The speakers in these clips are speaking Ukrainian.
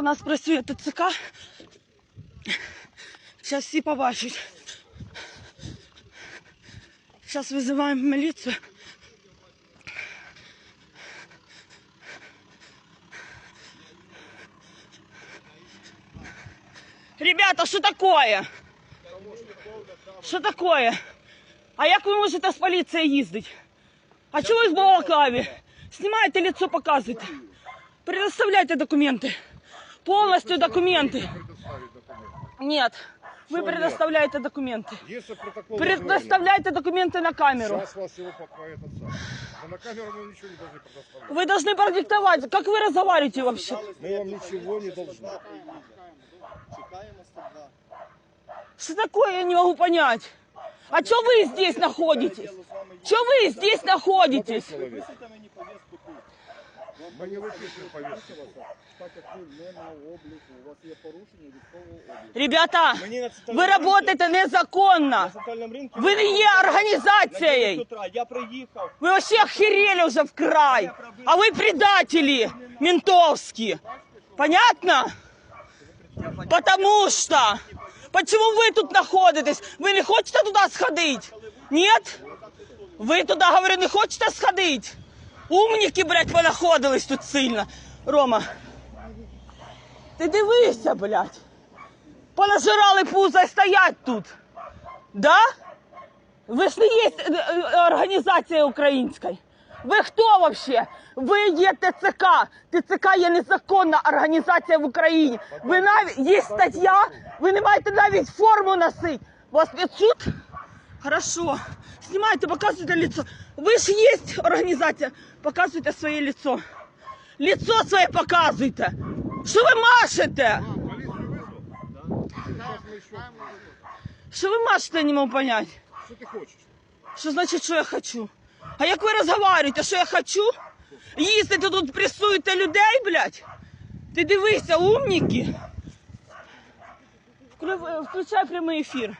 У нас працює ТЦК. Зараз всі побачать. Зараз визиваємо міліцію. Ребята, що такое? Що такое? А як ви можете з поліцією їздити? А чого ви в Балаклаві? Знімайте лицо, показуйте. Предоставляйте документы. Полностью документы. предоставить документы. Нет. Вы Что предоставляете документы. Если протокол Предоставляйте документы на камеру. Сейчас вас его по, по этот самый. Но на камеру мы ничего не должны предоставлять. Вы должны продиктовать. Как вы разговариваете вообще? Мы вам ничего не должны. Чекаємо 102. Что такое, я не могу понять. А что вы здесь находитесь? Что вы здесь находитесь? Человек. Висите мені повістку тут. Мы не выписываем повестки. Так як ви не на обліку, у вас є порушення військового обліку. Ребята, Мені на вы центральному работаете незаконно. На центральному ринку. Вы не є На 9 организацией. утра. Я приїхав. Вы вообще охерели уже в край. А вы предатели ментовские. Понятно? Потому что... Почему вы тут находитесь? Вы не хочете туда сходить? Нет? Ви туди, говорю, не хочете сходить? Умніки, блядь, понаходились тут сильно. Рома. Ти дивися, блядь. Понажирали пузо і стоять тут. Да? Ви ж не є е, е, організація українська. Ви хто вообще? Ви є ТЦК. ТЦК є незаконна організація в Україні. Ви навіть є стаття, ви не маєте навіть форму носити. Вас під суд? Хорошо. Знімайте, показуйте лицо. Ви ж є організація. Показуйте своє лицо. Лицо своє показуйте. Що ви машете? Полицию вызвал? Сейчас мы еще... Що ви машете, я не можу понять. Что ты хочешь? Що значить, що я хочу? А як ви розговорюєте, що я хочу? Їздите тут, пресуєте людей, блядь? Ти дивися, умніки. Вклю- Включай прямий ефір.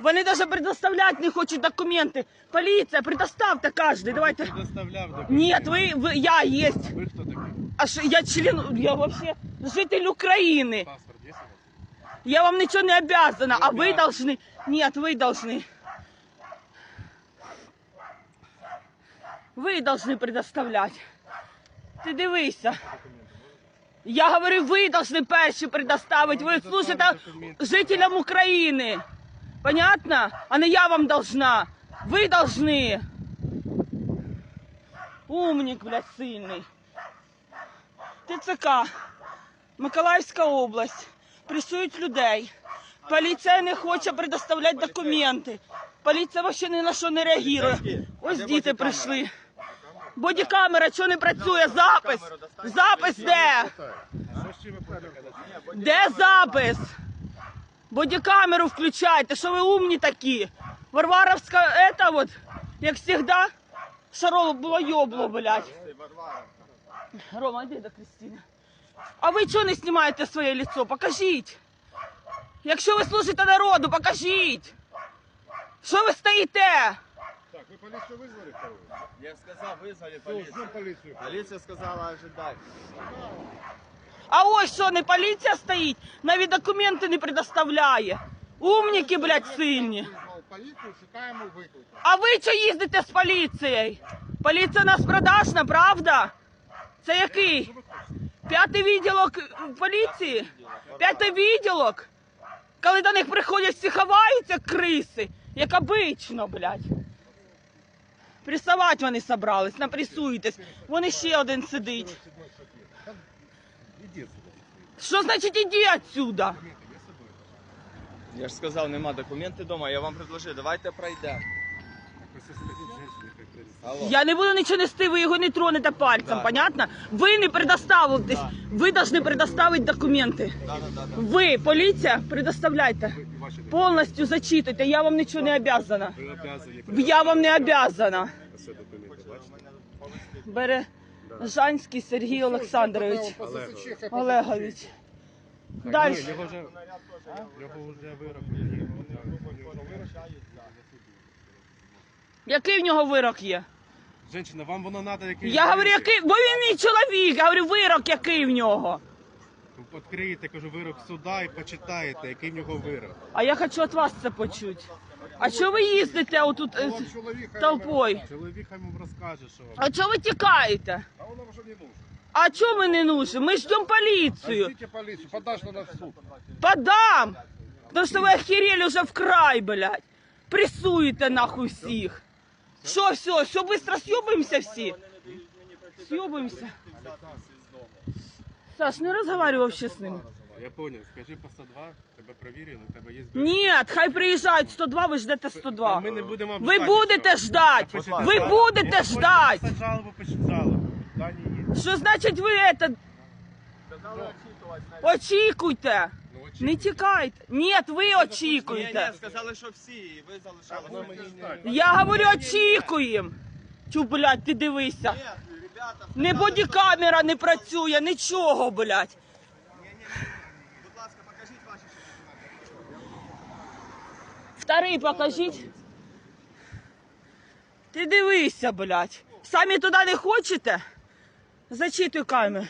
Вони навіть предоставляти не хочуть документи. Поліція, предоставте кожен. Давайте. Доставляв до Ні, ви, ви я є. Вы кто такой? А що я член, я вообще житель України. Паспорт есть у вас? Я вам ничего не обязана, а вы должны... Нет, вы должны. Ви должны предоставлять. Ти дивися. Я говорю, ви должны перші предоставити. Ви слушайте жителям України. Понятно? А не я вам должна. Ви должны. Умник, блядь, сильний. ТЦК. Миколаївська область. Пресують людей. Поліція не хоче предоставляти документи. Поліція взагалі ні на що не реагує. Ось діти прийшли. Бодікамера, що не працює? Запис. Запис де? Что с чем вы проблемы? Де запис? Бодікамеру включайте, що ви умні такі. Варваровська, это вот, як завжди, шароло було йобло, блядь. Рома, іди до Кристини. А ви чого не знімаєте своє лицо? Покажіть. Якщо ви служите народу, покажіть. Що ви стоїте? Так, вы полицию вызвали вторую? Я сказав, визвали Все, поліцію. ждем полицию. Поліція сказала ожидати. А ось що, не поліція стоїть, навіть документи не предоставляє. Умніки, блядь, сильні. Виклик. А ви що їздите з поліцією? Поліція нас продажна, правда? Це який? П'ятий відділок поліції? П'ятий відділок? Коли до них приходять, всі ховаються криси, як обично, блядь. Пресувати вони собрались, напресуйтесь. Вон ще один сидить. Иди отсюда. Що значить іди отсюда? Я ж сказав, нема документи вдома, я вам предложив, давайте пройдемо. Алло. Я не буду нічого нести, ви його не тронете пальцем, Да. понятно? Ви не предоставитесь, ви повинні предоставити документи. Да, да, да, да. Ви, поліція, предоставляйте. Повністю зачитуйте, я вам нічого не обязана. Ви обязані Я вам не обязана. Все документи, бачите? Бере Жанський Сергій Олександрович Олегович. Далі. Його вже, його вже вирок. Який в нього вирок є? Женщина, вам воно треба якийсь... Я говорю, який, бо він мій чоловік, я говорю, вирок який в нього. Відкриєте, кажу, вирок суда і почитаєте, який в нього вирок. А я хочу від вас це почути. А що ви їздите отут е, з толпою? Чоловік хай вам розкаже, що вам. А чого ви тікаєте? А воно вже не нужно. А чого ми не нужні? Ми ждемо поліцію. Ждите поліцію, подаш на нас в суд. Подам! Потому что вы охерели уже в край, блядь. Прессуете нахуй всіх. Що, все, все, быстро съебаемся всі? Съебаемся. Саш, не разговаривай вообще з ним. Я понял, скажи по 102, тебе провірили, у тебе є... Нет, хай приїжджають 102, ви ждете 102. Ми не будемо Ви обіцяти, будете ждать! Напишіть Ви будете ждать! написати жалобу, пишіть жалобу. Дані є. Що значить ви это? Очікуйте! Ну, очі- Не тікайте! Ні, ви Ні, ні, сказали, що всі, і ви залишали. Вона мені не... Я говорю, очікуємо! Чу, блядь, ти дивися! Ні, ребята, Не бодікамера не працює, нічого, блядь. будь ласка, покажіть ваші Вторий покажіть. Ти дивися, блядь. Самі туди не хочете? Зачитуй камеру.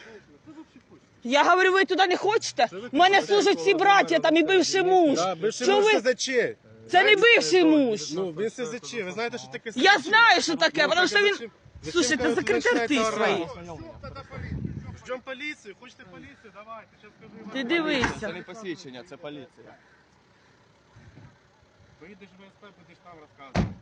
Я говорю, ви туди не хочете? У мене служать всі браття там і бивший муж. Да, бивший муж ви? СЗЧ. Це не бивший муж. Ну, він СЗЧ. Ви знаєте, що таке СЗЧ? Я знаю, що таке, Ну, тому що він. зачем- зачем Слушай, ти ви секретар ти починаєте свої. Ждем поліцію. Хочете поліцію? Давайте. Щас скажу вам. Ти Це не посвідчення, це поліція. Поїдеш в ВСП, будеш там розказувати.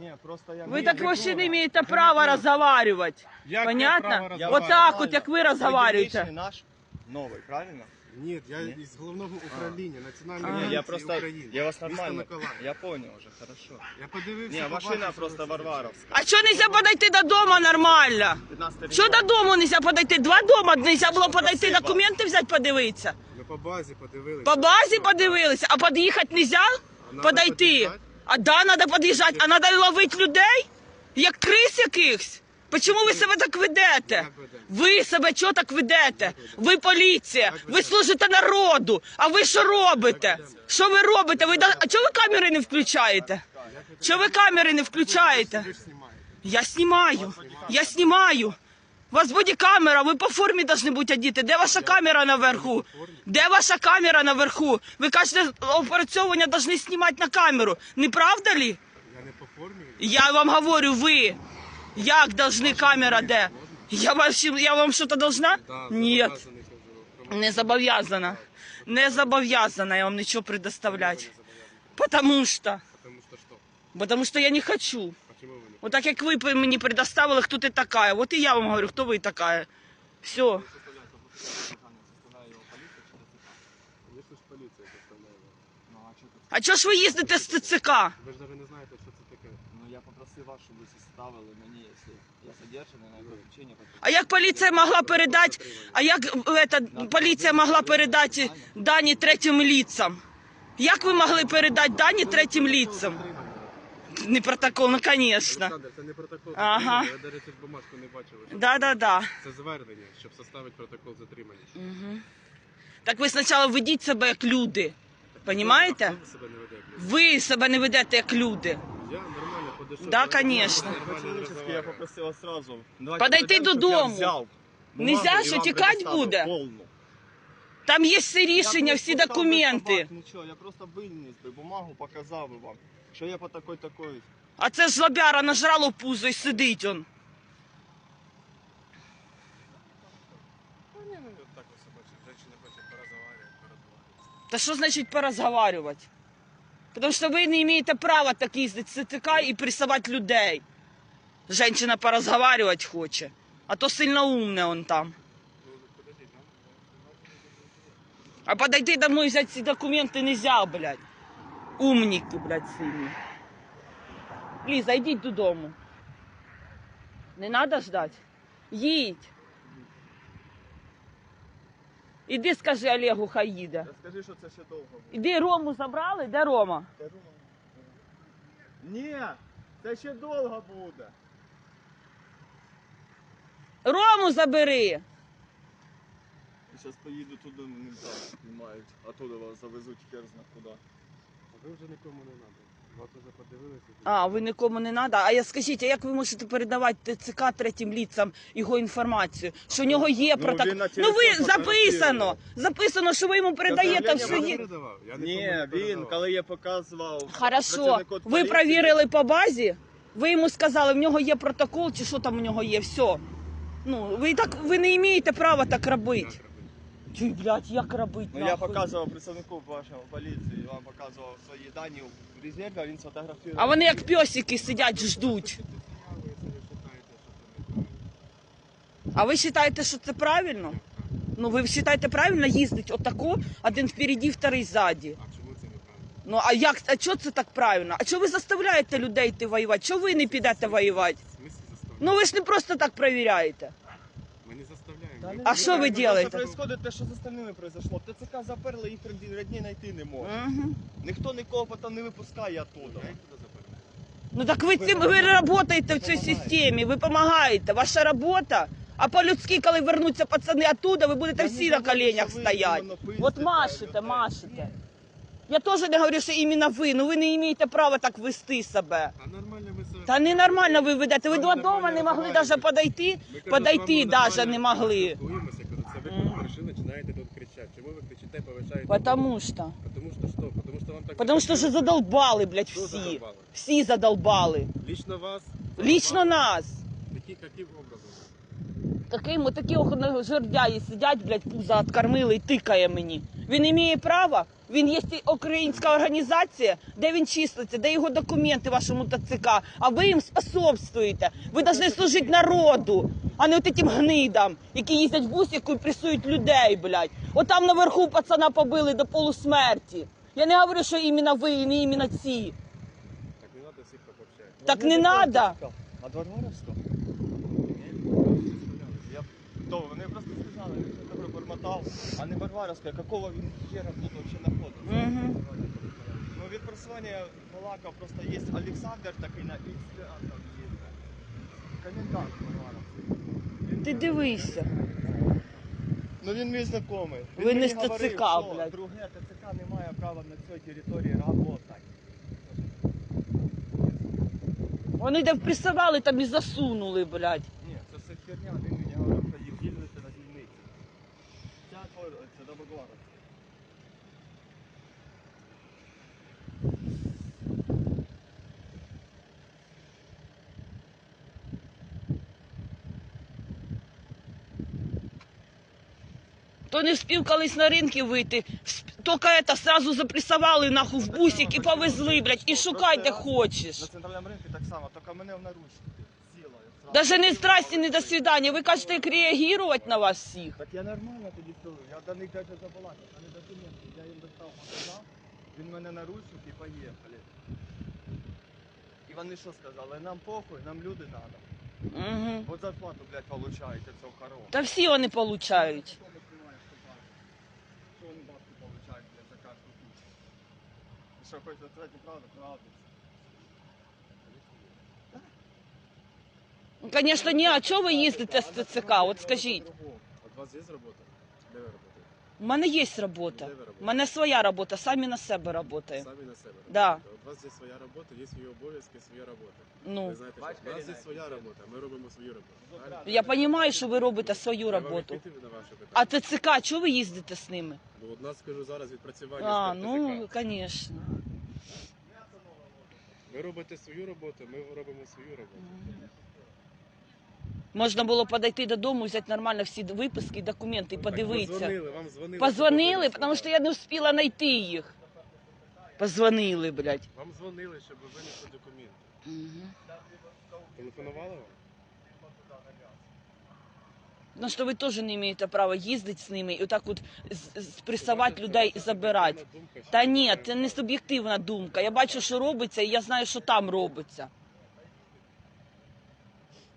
Ні, просто я... Ви так вообще не маєте права розговаривати. Як я Понятно? право розмовляю? Отак от, як ви Це розговариваєте. наш новий, правильно? Ні, я Ні? із головного управління Національної А. Ні, поліції я просто, України. я вас Місто нормально, Миколаїв. я понял уже, хорошо. Я подивився. Ні, машина що просто СЗЧ. Варваровська. А чого нельзя подойти додому нормально? 15 Що додому нельзя подойти? Два дома нельзя було подойти, документи взяти, подивитися. Ми по базі подивилися. По базі подивилися, а під'їхати нельзя? Подойти. А да, треба під'їжджати, а треба ловити людей? Як крис якихось? Чому ви себе так ведете? Ви себе чого так ведете? Ви поліція, ви служите народу. А ви що робите? Що ви робите? Ви А чого ви камери не включаєте? Чого ви камери не включаєте? Я знімаю. Я знімаю. У вас бодікамера, ви по формі повинні бути одіти. Де ваша камера наверху? Де ваша камера наверху? Ви кажете, опрацьовування повинні знімати на камеру. Не правда ли? Я не по формі. Я вам говорю, ви. Як должны камера де? Я вам, я вам що-то должна? Ні. Не зобов'язана. Не зобов'язана я вам нічого предоставлять. Потому что. Потому что что? Потому что я не хочу. Вот так як ви мені предоставили, хто ти така. Вот і я вам говорю, хто ви така. Все. А чого ж ви їздите з ТЦК? Ви ж навіть не знаєте, що це таке. Ну, я попросив вас, щоб ви ставили мені, якщо я задержаний на причині. А як поліція могла передати, а як это, поліція могла передати дані третім лицам? Як ви могли передати дані третім лицам? Не протокол, ну звісно. Олександр, це не протокол Ага. затримання. Ви, до речі, бумажку не бачили. що Да, да, да. Це звернення, щоб составити протокол затримання. Так ви спочатку ведіть себе як люди. Понімаєте? Ви себе не ведете. Ви себе не ведете як люди. Я нормально подійшов. Да, конечно. По-человечески я вас сразу. Подойти додому. Нельзя, що тікать буде? Повну. Там є всі рішення, Я всі просто документи. собак, Нічого, я просто виніс би бумагу, показав би вам, що я по такой такой. А це ж лобяра нажрало пузо і сидить он. Ну, ні, ну, так ось бачиш, женщина хоче порозговорювати, порозговорювати. Та що значить порозговарювати? Тому що ви не маєте права так їздити з ЦТК і присувати людей. Женщина порозговарювати хоче. А то сильно умне он там. Ну, нам А подойти домой взять ці документи нельзя, блядь. Умніки, блядь, сильні. Ліза, йдіть додому. Не треба ждати? Їдь. Іди скажи Олегу, хай їде. Я скажи, що це ще довго буде. Іди Рому забрали, де Рома? Кажу вам. Ні, це ще довго буде. Рому забери. Зараз поїду туди, не знаю, знімають. А туди вас завезуть хер зна куди. А ви вже нікому не треба. Ви вже подивилися? А, ви нікому не треба. А я скажіть, а як ви можете передавати ТЦК третім ліцам його інформацію? Що в нього є Ну, протокол? він на Ну ви телефон записано. Записано, що ви йому передаєте все вам є. передавав. Я нікому Ні, не він, передавав. коли я показував. Хорошо. працівнику Ви поліції, перевірили по базі? Ви йому сказали, в нього є протокол, чи що там у нього є, все. Ну, ви так ви не маєте права так робити. Чуй, блядь, як робити? Ну я нахуй? показував представнику вашого поліції, я вам показував свої дані в резерві, а він сфотографував. А вони як пьосики сидять, ждуть. А ви вважаєте, що це правильно? Ну ви вважаєте правильно їздить отако, один впереді, вторий ззаді. А чому це неправильно? Ну а як а чого це так правильно? А чого ви заставляєте людей йти воювати? Чого ви не підете воювати? В? Ну ви ж не просто так перевіряєте. Ми не заставляємо. Ми- А що ви делаете? Це происходит те, що з остальними произошло. ТЦК заперли, їх родні знайти не може. Угу. Ніхто нікого потім не випускає оттуда. Ну так ви цим ви працюєте в цій системі, ви допомагаєте. Ваша робота. А по-людськи, коли вернуться пацани оттуда, ви будете Я всі не на коленях що ви стояти. іменно пиздите От машете, людей. машете. Я теж не говорю, що іменно ви, ну ви не маєте права так вести себе. А нормально. Та ненормально ви ведете. Ви Ми додому не могли навіть подойти, подойти навіть не могли. тут кричите? Потому что. Потому что что? Потому что вам так... Потому что же задолбали, блядь, Кто всі. задолбали? Всі задолбали. Лично вас? Лично нас. Такі, яким образом? Таким, такі охоронні жердяї сидять, блядь, пузо откормили і тикає мені. Він не має права. Він є українська організація, де він числиться, де його документи вашому ТЦК, а ви їм способствуєте. Ви повинні служити народу, а не от этим гнидам, які їздять в бусику і пресують людей, блядь. От там наверху пацана побили до полусмерті. Я не говорю, що іменно ви, і не іменно ці. Так не треба всіх обобщати. Так не надо. А до Варварівського? Я... То, вони просто сказали, бормотав, а не Варварівська. Какого він хера тут вообще знаходиться? Мгм. Ну, відпрацювання балака просто є Олександр такий на X, а там є комендант Варварівський. Він- Ти дивися. Ну він мій знайомий. Він Ви не мені з говорив, ТЦК, що блядь. Друге ТЦК не має права на цій території працювати. Вони де впресували, там і засунули, блядь. Ні, це все херня, він мені говорив, що їх їздити на дільниці. Ця твор- це до Баглара. То не вспів колись на ринки вийти, тільки это сразу запресували нахуй в бусик і повезли, блядь, і шукай де хочеш. На центральному ринку так само, тільки мене в наручники. Даже не здрасте, не до свидання. Ви кажете, як реагувати на вас всіх. Так я нормально тоді стою. Я до них навіть забалакав, а не документи. Я їм достав показав, він мене наручники і поїхали. І вони що сказали? Нам похуй, нам люди треба. Угу. От зарплату, блядь, получаєте цього корову. Та всі вони получають. Що ви знімаєш, що бабки? Вони бабки получать, блядь, за кожну тисячу? Ви Що хочете сказати правду, правду. Ну, Звісно, ні, а чого ви їздите з ТЦК? От скажіть. От у вас є робота? Де ви працюєте? У мене є робота. У мене своя робота, самі на себе працюємо. Самі на себе. Да. у вас є своя робота, є свої обов'язки, своя робота. Ну, Ви знаєте, що у нас є своя робота, ми робимо свою роботу. Я розумію, що ви робите свою роботу. А. ТЦК, чого ви їздите з ними? Бо от нас, скажу зараз, відпрацювання А, з ну, звісно. Ви робите свою роботу, ми робимо свою роботу. Можна було подойти додому, взяти нормально всі виписки, документи і подивитися. Позвонили, вам дзвонили. Позвонили, тому що я не встигла знайти їх. Позвонили, блядь. Вам дзвонили, щоб ви винесли документи. Телефонували вам? Ну що ви теж не маєте права їздити з ними і отак от з- з- спресувати людей і забирати. Та ні, це не суб'єктивна думка. Я бачу, що робиться, і я знаю, що там робиться.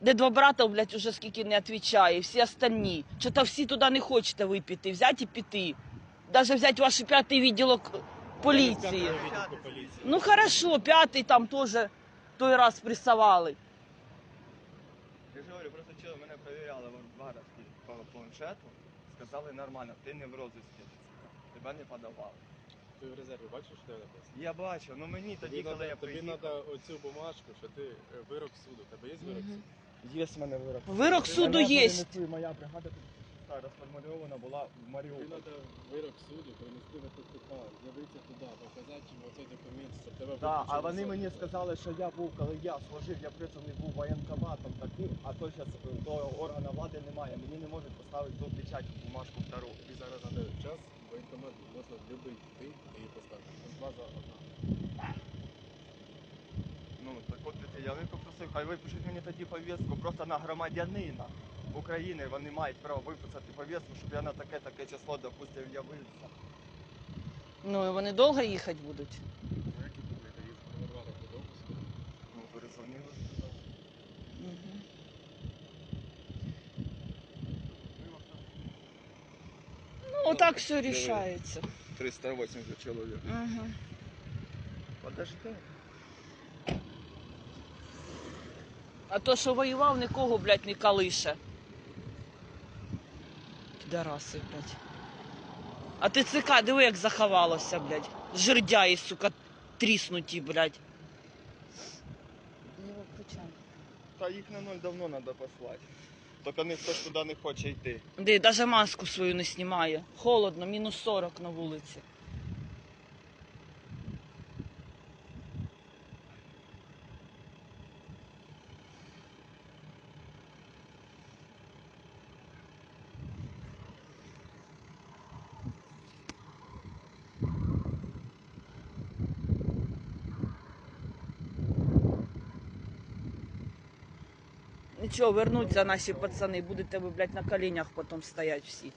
Де два брата, блядь, уже скільки не відповідає, всі остальні. Що то всі туди не хочете випіти, взяти і піти. Навіть взяти ваш п'ятий відділок поліції. Я. Ну хорошо, п'ятий там теж той раз пресували. Я ж говорю, просто чого мене перевіряли в два по планшету, сказали нормально, ти не в ТЦК, тебе не подавали. Ти в резерві бачиш, що тебе написано? Я бачу, ну мені тоді, Тобі коли надо- я тобі приїхав, треба оцю бумажку, що ти е, вирок суду. Тебе є вирок суду? Є в мене вирок. Вирок суду є. Моя бригада розформульована була в Маріуполі. треба вирок суду принести в ТЦК, з'явитися туди, показати їм оцей документ, щоб тебе Да, а вони мені сказали, що я був, коли я служив, я призваний був воєнкоматом таким, а то зараз до органу влади немає. Мені не можуть поставити ту печать бумажку втору. Тобі зараз треба час, воєнкомат можна в будь-який ти ти її поставиш. Тут база одна. Ну так от я не попросив, хай випишуть мені тоді повістку просто на громадянина України. Вони мають право виписати повістку, щоб я на таке таке число, допустим, явився. Ну і вони довго їхати будуть. Ну, до допуску. Ну, перезвонили. Мгм. Ну, отак все рішається. 380 чоловік. Угу. Подожди. А то, що воював, нікого, блядь, не калише. Підараси, блядь. А ти ЦК, диви, як заховалося, блядь. Жердяї, сука, тріснуті, блядь. Не виключай. Та їх на ноль давно треба послати. Тільки ніхто ж туди не хоче йти. Де навіть маску свою не знімає. Холодно, мінус 40 на вулиці. Нічого, вернуться наші пацани, будете ви, блядь, на коленях потім стоять всі.